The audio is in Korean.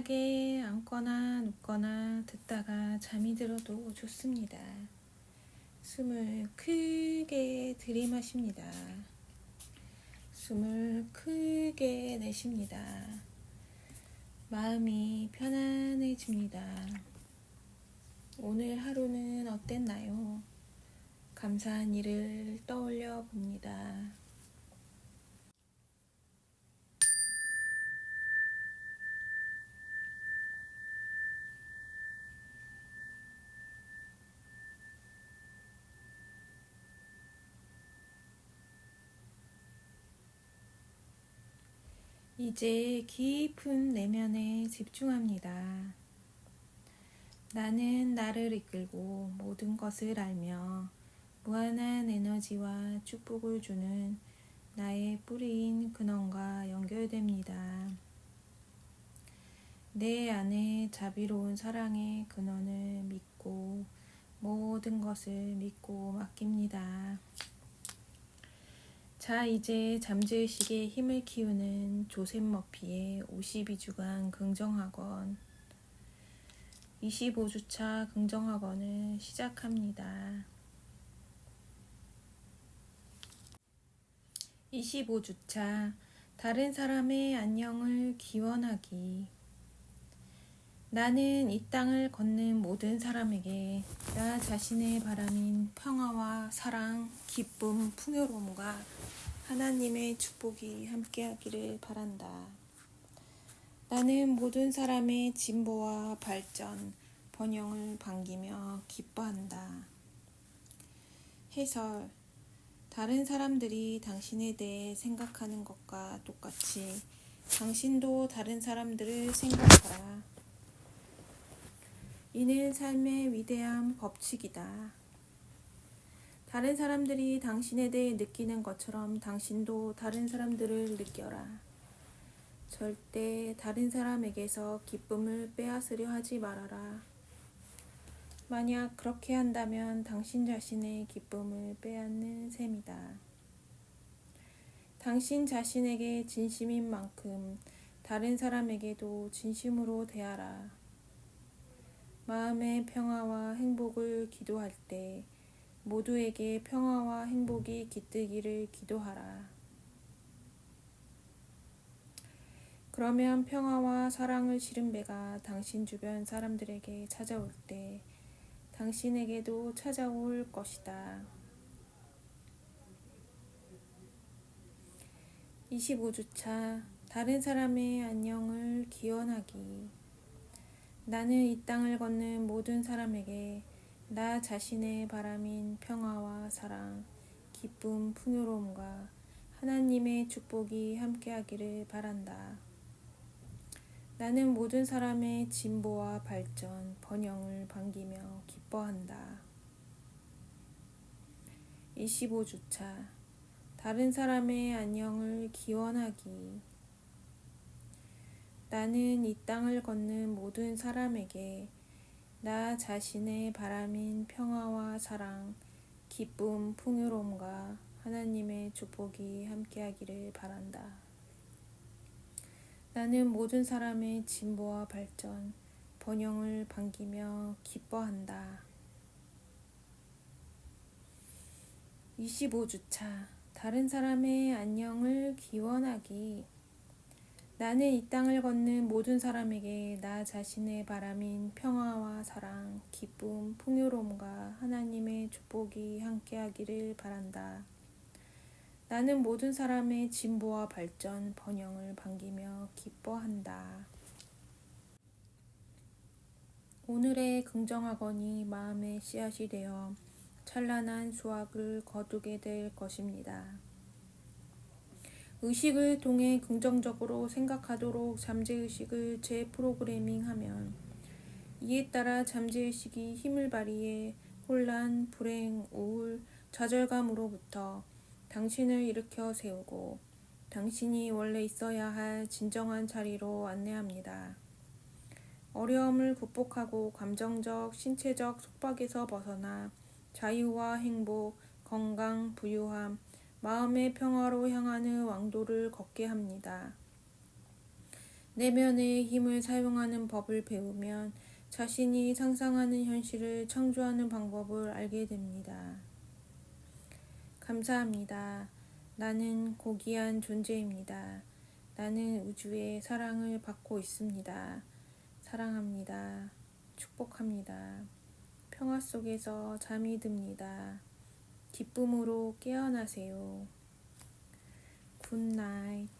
편안하게 앉거나 눕거나 듣다가 잠이 들어도 좋습니다. 숨을 크게 들이마십니다. 숨을 크게 내쉽니다. 마음이 편안해집니다. 오늘 하루는 어땠나요? 감사한 일을 떠올려 봅니다. 이제 깊은 내면에 집중합니다. 나는 나를 이끌고 모든 것을 알며 무한한 에너지와 축복을 주는 나의 뿌리인 근원과 연결됩니다. 내 안에 자비로운 사랑의 근원을 믿고 모든 것을 믿고 맡깁니다. 자, 이제 잠재의식의 힘을 키우는 조셉 머피의 52주간 긍정학원 25주차 긍정학원을 시작합니다. 25주차 다른 사람의 안녕을 기원하기 나는 이 땅을 걷는 모든 사람에게 나 자신의 바람인 평화와 사랑, 기쁨, 풍요로움과 하나님의 축복이 함께하기를 바란다. 나는 모든 사람의 진보와 발전, 번영을 반기며 기뻐한다. 해설 다른 사람들이 당신에 대해 생각하는 것과 똑같이 당신도 다른 사람들을 생각하라. 이는 삶의 위대한 법칙이다. 다른 사람들이 당신에 대해 느끼는 것처럼 당신도 다른 사람들을 느껴라. 절대 다른 사람에게서 기쁨을 빼앗으려 하지 말아라. 만약 그렇게 한다면 당신 자신의 기쁨을 빼앗는 셈이다. 당신 자신에게 진심인 만큼 다른 사람에게도 진심으로 대하라. 마음의 평화와 행복을 기도할 때 모두에게 평화와 행복이 깃들기를 기도하라. 그러면 평화와 사랑을 실은 배가 당신 주변 사람들에게 찾아올 때 당신에게도 찾아올 것이다. 25주차 다른 사람의 안녕을 기원하기 나는 이 땅을 걷는 모든 사람에게 나 자신의 바람인 평화와 사랑, 기쁨, 풍요로움과 하나님의 축복이 함께하기를 바란다. 나는 모든 사람의 진보와 발전, 번영을 반기며 기뻐한다. 25주차 다른 사람의 안녕을 기원하기 나는 이 땅을 걷는 모든 사람에게 나 자신의 바람인 평화와 사랑, 기쁨, 풍요로움과 하나님의 축복이 함께하기를 바란다. 나는 모든 사람의 진보와 발전, 번영을 반기며 기뻐한다. 25주차 다른 사람의 안녕을 기원하기 나는 이 땅을 걷는 모든 사람에게 나 자신의 바람인 평화와 사랑, 기쁨, 풍요로움과 하나님의 축복이 함께하기를 바란다. 나는 모든 사람의 진보와 발전, 번영을 반기며 기뻐한다. 오늘의 긍정학원이 마음의 씨앗이 되어 찬란한 수확을 거두게 될 것입니다. 의식을 통해 긍정적으로 생각하도록 잠재의식을 재프로그래밍하면 이에 따라 잠재의식이 힘을 발휘해 혼란, 불행, 우울, 좌절감으로부터 당신을 일으켜 세우고 당신이 원래 있어야 할 진정한 자리로 안내합니다. 어려움을 극복하고 감정적, 신체적 속박에서 벗어나 자유와 행복, 건강, 부유함, 마음의 평화로 향하는 왕도를 걷게 합니다. 내면의 힘을 사용하는 법을 배우면 자신이 상상하는 현실을 창조하는 방법을 알게 됩니다. 감사합니다. 나는 고귀한 존재입니다. 나는 우주의 사랑을 받고 있습니다. 사랑합니다. 축복합니다. 평화 속에서 잠이 듭니다. 기쁨으로 깨어나세요. 굿나잇.